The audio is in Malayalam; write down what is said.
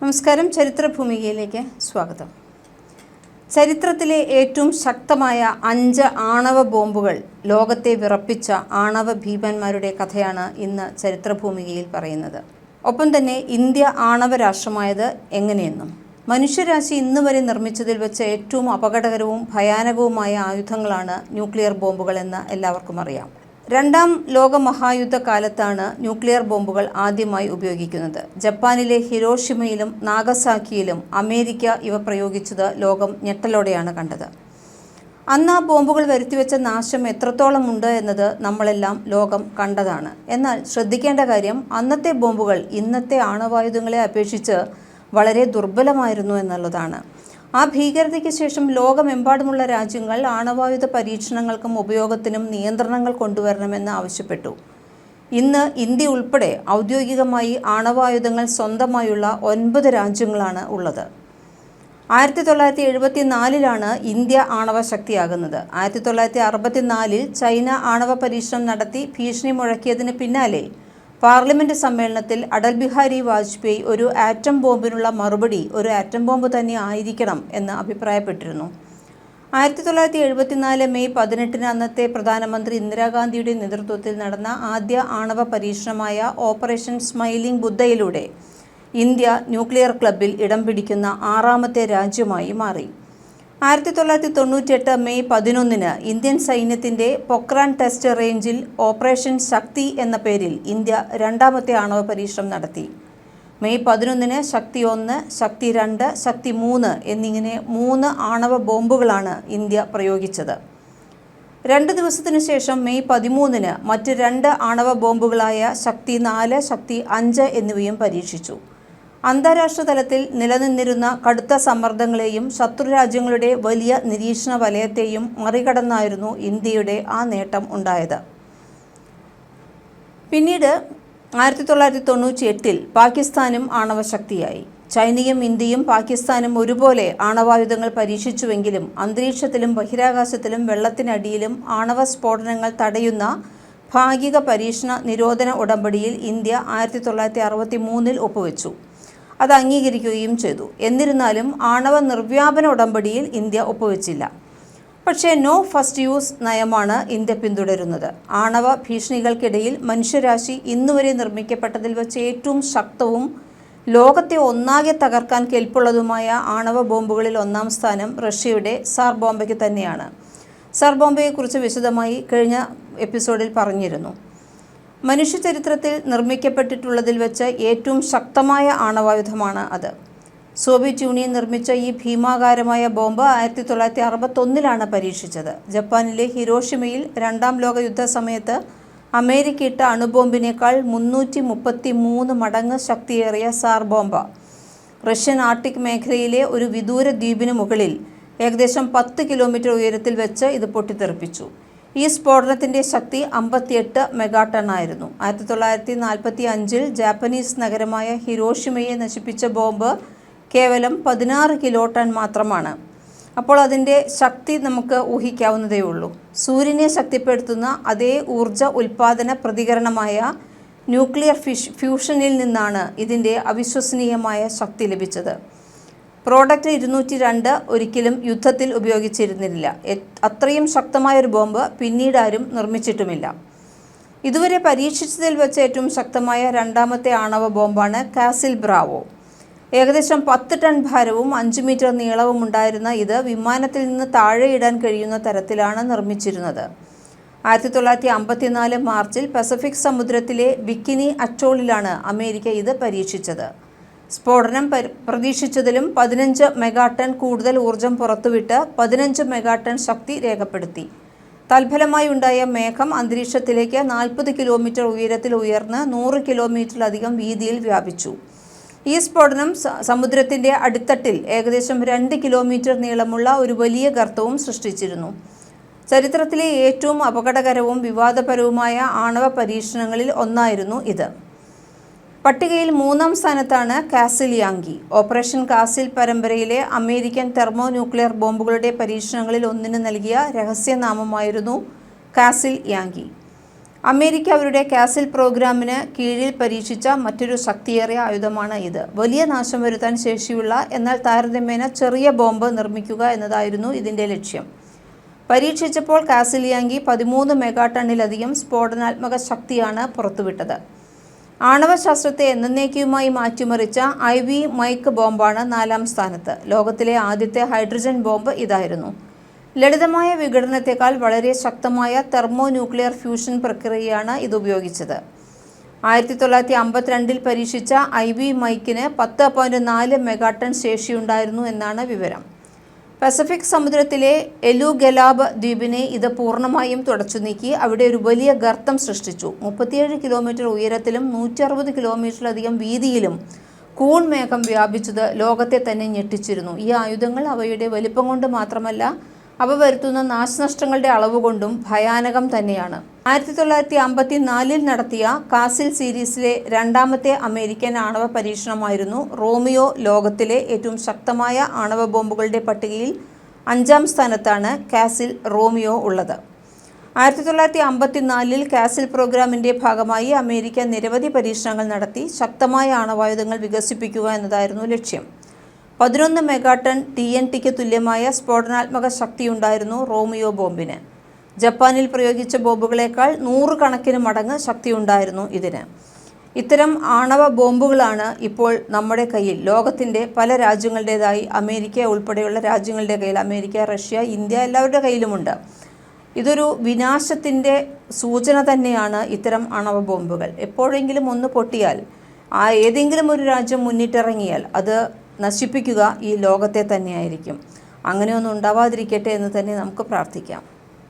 നമസ്കാരം. ചരിത്രഭൂമികയിലേക്ക് സ്വാഗതം. ചരിത്രത്തിലെ ഏറ്റവും ശക്തമായ അഞ്ച് ആണവ ബോംബുകൾ ലോകത്തെ വിറപ്പിച്ച ആണവ ഭീമന്മാരുടെ കഥയാണ് ഇന്ന് ചരിത്രഭൂമികയിൽ പറയുന്നത്. ഒപ്പം തന്നെ ഇന്ത്യ ആണവ രാഷ്ട്രമായത് എങ്ങനെയെന്നും മനുഷ്യരാശി ഇന്ന് വരെ നിർമ്മിച്ചതിൽ വെച്ച് ഏറ്റവും അപകടകരവും ഭയാനകവുമായ ആയുധങ്ങളാണ് ന്യൂക്ലിയർ ബോംബുകൾ ബോംബുകളെന്ന് എല്ലാവർക്കും അറിയാം. രണ്ടാം ലോക മഹായുദ്ധ കാലത്താണ് ന്യൂക്ലിയർ ബോംബുകൾ ആദ്യമായി ഉപയോഗിക്കുന്നത്. ജപ്പാനിലെ ഹിരോഷിമയിലും നാഗസാക്കിയിലും അമേരിക്ക ഇവ പ്രയോഗിച്ചത് ലോകം ഞെട്ടലോടെയാണ് കണ്ടത്. അന്ന് ആ ബോംബുകൾ വരുത്തിവെച്ച നാശം എത്രത്തോളം ഉണ്ട് എന്നത് നമ്മളെല്ലാം ലോകം കണ്ടതാണ്. എന്നാൽ ശ്രദ്ധിക്കേണ്ട കാര്യം അന്നത്തെ ബോംബുകൾ ഇന്നത്തെ ആണവായുധങ്ങളെ അപേക്ഷിച്ച് വളരെ ദുർബലമായിരുന്നു എന്നുള്ളതാണ്. ആ ഭീകരതയ്ക്ക് ശേഷം ലോകമെമ്പാടുമുള്ള രാജ്യങ്ങൾ ആണവായുധ പരീക്ഷണങ്ങൾക്കും ഉപയോഗത്തിനും നിയന്ത്രണങ്ങൾ കൊണ്ടുവരണമെന്ന് ആവശ്യപ്പെട്ടു. ഇന്ന് ഇന്ത്യ ഉൾപ്പെടെ ഔദ്യോഗികമായി ആണവായുധങ്ങൾ സ്വന്തമായുള്ള ഒൻപത് രാജ്യങ്ങളാണ് ഉള്ളത്. ആയിരത്തി തൊള്ളായിരത്തി എഴുപത്തി നാലിലാണ് ഇന്ത്യ ആണവ ശക്തിയാകുന്നത്. ആയിരത്തി തൊള്ളായിരത്തി അറുപത്തിനാലിൽ ചൈന ആണവ പരീക്ഷണം നടത്തി ഭീഷണി മുഴക്കിയതിന് പിന്നാലെ പാർലമെന്റ് സമ്മേളനത്തിൽ അടൽ ബിഹാരി വാജ്പേയി ഒരു ആറ്റം ബോംബിനുള്ള മറുപടി ഒരു ആറ്റം ബോംബ് തന്നെ ആയിരിക്കണം എന്ന് അഭിപ്രായപ്പെട്ടിരുന്നു. ആയിരത്തി തൊള്ളായിരത്തി എഴുപത്തിനാല് മെയ് പതിനെട്ടിന് അന്നത്തെ പ്രധാനമന്ത്രി ഇന്ദിരാഗാന്ധിയുടെ നേതൃത്വത്തിൽ നടന്ന ആദ്യ ആണവ പരീക്ഷണമായ ഓപ്പറേഷൻ സ്മൈലിംഗ് ബുദ്ധയിലൂടെ ഇന്ത്യ ന്യൂക്ലിയർ ക്ലബിൽ ഇടം പിടിക്കുന്ന ആറാമത്തെ രാജ്യമായി മാറി. ആയിരത്തി തൊള്ളായിരത്തി തൊണ്ണൂറ്റിയെട്ട് മെയ് പതിനൊന്നിന് ഇന്ത്യൻ സൈന്യത്തിന്റെ പൊക്രാൻ ടെസ്റ്റ് റേഞ്ചിൽ ഓപ്പറേഷൻ ശക്തി എന്ന പേരിൽ ഇന്ത്യ രണ്ടാമത്തെ ആണവ പരീക്ഷണം നടത്തി. മെയ് പതിനൊന്നിന് ശക്തി ഒന്ന് ശക്തി രണ്ട് ശക്തി മൂന്ന് എന്നിങ്ങനെ മൂന്ന് ആണവ ബോംബുകളാണ് ഇന്ത്യ പ്രയോഗിച്ചത്. രണ്ട് ദിവസത്തിനു ശേഷം മെയ് പതിമൂന്നിന് മറ്റ് രണ്ട് ആണവ ബോംബുകളായ ശക്തി നാല് ശക്തി അഞ്ച് എന്നിവയും പരീക്ഷിച്ചു. അന്താരാഷ്ട്ര തലത്തിൽ നിലനിന്നിരുന്ന കടുത്ത സമ്മർദ്ദങ്ങളെയും ശത്രുരാജ്യങ്ങളുടെ വലിയ നിരീക്ഷണ വലയത്തെയും മറികടന്നായിരുന്നു ഇന്ത്യയുടെ ആ നേട്ടം ഉണ്ടായത്. പിന്നീട് ആയിരത്തി തൊള്ളായിരത്തി തൊണ്ണൂറ്റി എട്ടിൽ പാകിസ്ഥാനും ആണവശക്തിയായി ചൈനയും ഇന്ത്യയും പാകിസ്ഥാനും ഒരുപോലെ ആണവായുധങ്ങൾ പരീക്ഷിച്ചുവെങ്കിലും അന്തരീക്ഷത്തിലും ബഹിരാകാശത്തിലും വെള്ളത്തിനടിയിലും ആണവ സ്ഫോടനങ്ങൾ തടയുന്ന ഭാഗിക പരീക്ഷണ നിരോധന ഉടമ്പടിയിൽ ഇന്ത്യ ആയിരത്തി തൊള്ളായിരത്തി അറുപത്തി മൂന്നിൽ ഒപ്പുവെച്ചു. അത് അംഗീകരിക്കുകയും ചെയ്തു. എന്നിരുന്നാലും ആണവ നിർവ്യാപന ഉടമ്പടിയിൽ ഇന്ത്യ ഒപ്പുവെച്ചില്ല. പക്ഷേ നോ ഫസ്റ്റ് യൂസ് നയമാണ് ഇന്ത്യ പിന്തുടരുന്നത്. ആണവ ഭീഷണികൾക്കിടയിൽ മനുഷ്യരാശി ഇന്നുവരെ നിർമ്മിക്കപ്പെട്ടതിൽ വെച്ച് ഏറ്റവും ശക്തവും ലോകത്തെ ഒന്നാകെ തകർക്കാൻ കെൽപ്പുള്ളതുമായ ആണവ ബോംബുകളിൽ ഒന്നാം സ്ഥാനം റഷ്യയുടെ സാർ ബോംബയ്ക്ക് തന്നെയാണ്. സാർ ബോംബയെക്കുറിച്ച് വിശദമായി കഴിഞ്ഞ എപ്പിസോഡിൽ പറഞ്ഞിരുന്നു. മനുഷ്യചരിത്രത്തിൽ നിർമ്മിക്കപ്പെട്ടിട്ടുള്ളതിൽ വെച്ച് ഏറ്റവും ശക്തമായ ആണവായുധമാണ് അത്. സോവിയറ്റ് യൂണിയൻ നിർമ്മിച്ച ഈ ഭീമാകാരമായ ബോംബ് ആയിരത്തി തൊള്ളായിരത്തി അറുപത്തൊന്നിലാണ് പരീക്ഷിച്ചത്. ജപ്പാനിലെ ഹിരോഷിമയിൽ രണ്ടാം ലോക യുദ്ധ സമയത്ത് അമേരിക്ക ഇട്ട അണുബോംബിനേക്കാൾ മുന്നൂറ്റി മുപ്പത്തി മൂന്ന് മടങ്ങ് ശക്തിയേറിയ സാർ ബോംബ്. റഷ്യൻ ആർട്ടിക് മേഖലയിലെ ഒരു വിദൂര ദ്വീപിന് മുകളിൽ ഏകദേശം പത്ത് കിലോമീറ്റർ ഉയരത്തിൽ വെച്ച് ഇത് പൊട്ടിത്തെറിപ്പിച്ചു. ഈ സ്ഫോടനത്തിന്റെ ശക്തി അമ്പത്തിയെട്ട് മെഗാടൺ ആയിരുന്നു. ആയിരത്തി തൊള്ളായിരത്തി നാൽപ്പത്തി അഞ്ചിൽ ജാപ്പനീസ് നഗരമായ ഹിരോഷിമയെ നശിപ്പിച്ച ബോംബ് കേവലം പതിനാറ് കിലോ ടൺ മാത്രമാണ്. അപ്പോൾ അതിന്റെ ശക്തി നമുക്ക് ഊഹിക്കാവുന്നതേ ഉള്ളൂ. സൂര്യനെ ശക്തിപ്പെടുത്തുന്ന അതേ ഊർജ ഉൽപാദന പ്രതികരണമായ ന്യൂക്ലിയർ ഫിഷ് ഫ്യൂഷനിൽ നിന്നാണ് ഇതിന്റെ അവിശ്വസനീയമായ ശക്തി ലഭിച്ചത്. പ്രോഡക്റ്റ് ഇരുന്നൂറ്റി രണ്ട് ഒരിക്കലും യുദ്ധത്തിൽ ഉപയോഗിച്ചിരുന്നില്ല. അത്രയും ശക്തമായ ഒരു ബോംബ് പിന്നീട് ആരും നിർമ്മിച്ചിട്ടുമില്ല. ഇതുവരെ പരീക്ഷിച്ചതിൽ വെച്ച് ഏറ്റവും ശക്തമായ രണ്ടാമത്തെ ആണവ ബോംബാണ് കാസിൽ ബ്രാവോ. ഏകദേശം പത്ത് ടൺ ഭാരവും അഞ്ച് മീറ്റർ നീളവും ഉണ്ടായിരുന്ന ഇത് വിമാനത്തിൽ നിന്ന് താഴെയിടാൻ കഴിയുന്ന തരത്തിലാണ് നിർമ്മിച്ചിരുന്നത്. ആയിരത്തി തൊള്ളായിരത്തി അമ്പത്തിനാല് മാർച്ചിൽ പസഫിക് സമുദ്രത്തിലെ ബിക്കിനി അച്ചോളിലാണ് അമേരിക്ക ഇത് പരീക്ഷിച്ചത്. സ്ഫോടനം പ്രതീക്ഷിച്ചതിലും പതിനഞ്ച് മെഗാടൺ കൂടുതൽ ഊർജം പുറത്തുവിട്ട് പതിനഞ്ച് മെഗാടൺ ശക്തി രേഖപ്പെടുത്തി. തൽഫലമായി ഉണ്ടായ മേഘം അന്തരീക്ഷത്തിലേക്ക് നാൽപ്പത് കിലോമീറ്റർ ഉയരത്തിൽ ഉയർന്ന് നൂറ് കിലോമീറ്ററിലധികം വീതിയിൽ വ്യാപിച്ചു. ഈ സ്ഫോടനം സമുദ്രത്തിന്റെ അടിത്തട്ടിൽ ഏകദേശം രണ്ട് കിലോമീറ്റർ നീളമുള്ള ഒരു വലിയ ഗർത്തവും സൃഷ്ടിച്ചിരുന്നു. ചരിത്രത്തിലെ ഏറ്റവും അപകടകരവും വിവാദപരവുമായ ആണവ പരീക്ഷണങ്ങളിൽ ഒന്നായിരുന്നു ഇത്. പട്ടികയിൽ മൂന്നാം സ്ഥാനത്താണ് കാസിൽ യാങ്കി ഓപ്പറേഷൻ കാസിൽ പരമ്പരയിലെ അമേരിക്കൻ തെർമോ ന്യൂക്ലിയർ ബോംബുകളുടെ പരീക്ഷണങ്ങളിൽ ഒന്നിന് നൽകിയ രഹസ്യനാമമായിരുന്നു കാസിൽ യാങ്കി. അമേരിക്ക അവരുടെ കാസിൽ പ്രോഗ്രാമിന് കീഴിൽ പരീക്ഷിച്ച മറ്റൊരു ശക്തിയേറിയ ആയുധമാണ് ഇത്. വലിയ നാശം വരുത്താൻ ശേഷിയുള്ള എന്നാൽ താരതമ്യേന ചെറിയ ബോംബ് നിർമ്മിക്കുക എന്നതായിരുന്നു ഇതിന്റെ ലക്ഷ്യം. പരീക്ഷിച്ചപ്പോൾ കാസിൽ യാങ്കി പതിമൂന്ന് മെഗാ ടണ്ണിലധികം സ്ഫോടനാത്മക ശക്തിയാണ് പുറത്തുവിട്ടത്. ആണവശാസ്ത്രത്തെ എന്നേക്കുമായി മാറ്റിമറിച്ച ഐ വി മൈക്ക് ബോംബാണ് നാലാം സ്ഥാനത്ത്. ലോകത്തിലെ ആദ്യത്തെ ഹൈഡ്രജൻ ബോംബ് ഇതായിരുന്നു. ലളിതമായ വിഘടനത്തെക്കാൾ വളരെ ശക്തമായ തെർമോ ന്യൂക്ലിയർ ഫ്യൂഷൻ പ്രക്രിയയാണ് ഇത് ഉപയോഗിച്ചത്. ആയിരത്തി തൊള്ളായിരത്തി അമ്പത്തിരണ്ടിൽ പരീക്ഷിച്ച ഐ വി മൈക്കിന് പത്ത് പോയിന്റ് നാല് മെഗാട്ടൺ ശേഷിയുണ്ടായിരുന്നു എന്നാണ് വിവരം. പസഫിക് സമുദ്രത്തിലെ എലുഗലാബ് ദ്വീപിനെ ഇത് പൂർണമായും തുടച്ചു നീക്കി. അവിടെ ഒരു വലിയ ഗർത്തം സൃഷ്ടിച്ചു. മുപ്പത്തിയേഴ് കിലോമീറ്റർ ഉയരത്തിലും നൂറ്റി അറുപത് കിലോമീറ്ററിലധികം വീതിയിലും കൂൺ മേഘം വ്യാപിച്ചത് ലോകത്തെ തന്നെ ഞെട്ടിച്ചിരുന്നു. ഈ ആയുധങ്ങൾ അവയുടെ വലിപ്പം കൊണ്ട് മാത്രമല്ല അവ വരുത്തുന്ന നാശനഷ്ടങ്ങളുടെ അളവ് കൊണ്ടും ഭയാനകം തന്നെയാണ്. ആയിരത്തി തൊള്ളായിരത്തി അമ്പത്തി നാലിൽ നടത്തിയ കാസിൽ സീരീസിലെ രണ്ടാമത്തെ അമേരിക്കൻ ആണവ പരീക്ഷണമായിരുന്നു റോമിയോ ലോകത്തിലെ ഏറ്റവും ശക്തമായ ആണവ ബോംബുകളുടെ പട്ടികയിൽ അഞ്ചാം സ്ഥാനത്താണ് കാസിൽ റോമിയോ ഉള്ളത്. ആയിരത്തി തൊള്ളായിരത്തി അമ്പത്തിനാലിൽ കാസിൽ പ്രോഗ്രാമിന്റെ ഭാഗമായി അമേരിക്ക നിരവധി പരീക്ഷണങ്ങൾ നടത്തി ശക്തമായ ആണവായുധങ്ങൾ വികസിപ്പിക്കുക എന്നതായിരുന്നു ലക്ഷ്യം. പതിനൊന്ന് മെഗാടൺ ടി എൻ ടിക്ക് തുല്യമായ സ്ഫോടനാത്മക ശക്തിയുണ്ടായിരുന്നു റോമിയോ ബോംബിന്. ജപ്പാനിൽ പ്രയോഗിച്ച ബോംബുകളേക്കാൾ നൂറുകണക്കിന് മടങ്ങ് ശക്തിയുണ്ടായിരുന്നു ഇതിന്. ഇത്തരം ആണവ ബോംബുകളാണ് ഇപ്പോൾ നമ്മുടെ കയ്യിൽ. ലോകത്തിന്റെ പല രാജ്യങ്ങളുടേതായി അമേരിക്ക ഉൾപ്പെടെയുള്ള രാജ്യങ്ങളുടെ കയ്യിൽ അമേരിക്ക റഷ്യ ഇന്ത്യ എല്ലാവരുടെ കയ്യിലുമുണ്ട്. ഇതൊരു വിനാശത്തിന്റെ സൂചന തന്നെയാണ് ഇത്തരം ആണവ ബോംബുകൾ. എപ്പോഴെങ്കിലും ഒന്ന് പൊട്ടിയാൽ ആ ഏതെങ്കിലും ഒരു രാജ്യം മുന്നിട്ടിറങ്ങിയാൽ അത് നശിപ്പിക്കുക ഈ ലോകത്തെ തന്നെയായിരിക്കും. അങ്ങനെയൊന്നും ഉണ്ടാവാതിരിക്കട്ടെ എന്ന് തന്നെ നമുക്ക് പ്രാർത്ഥിക്കാം.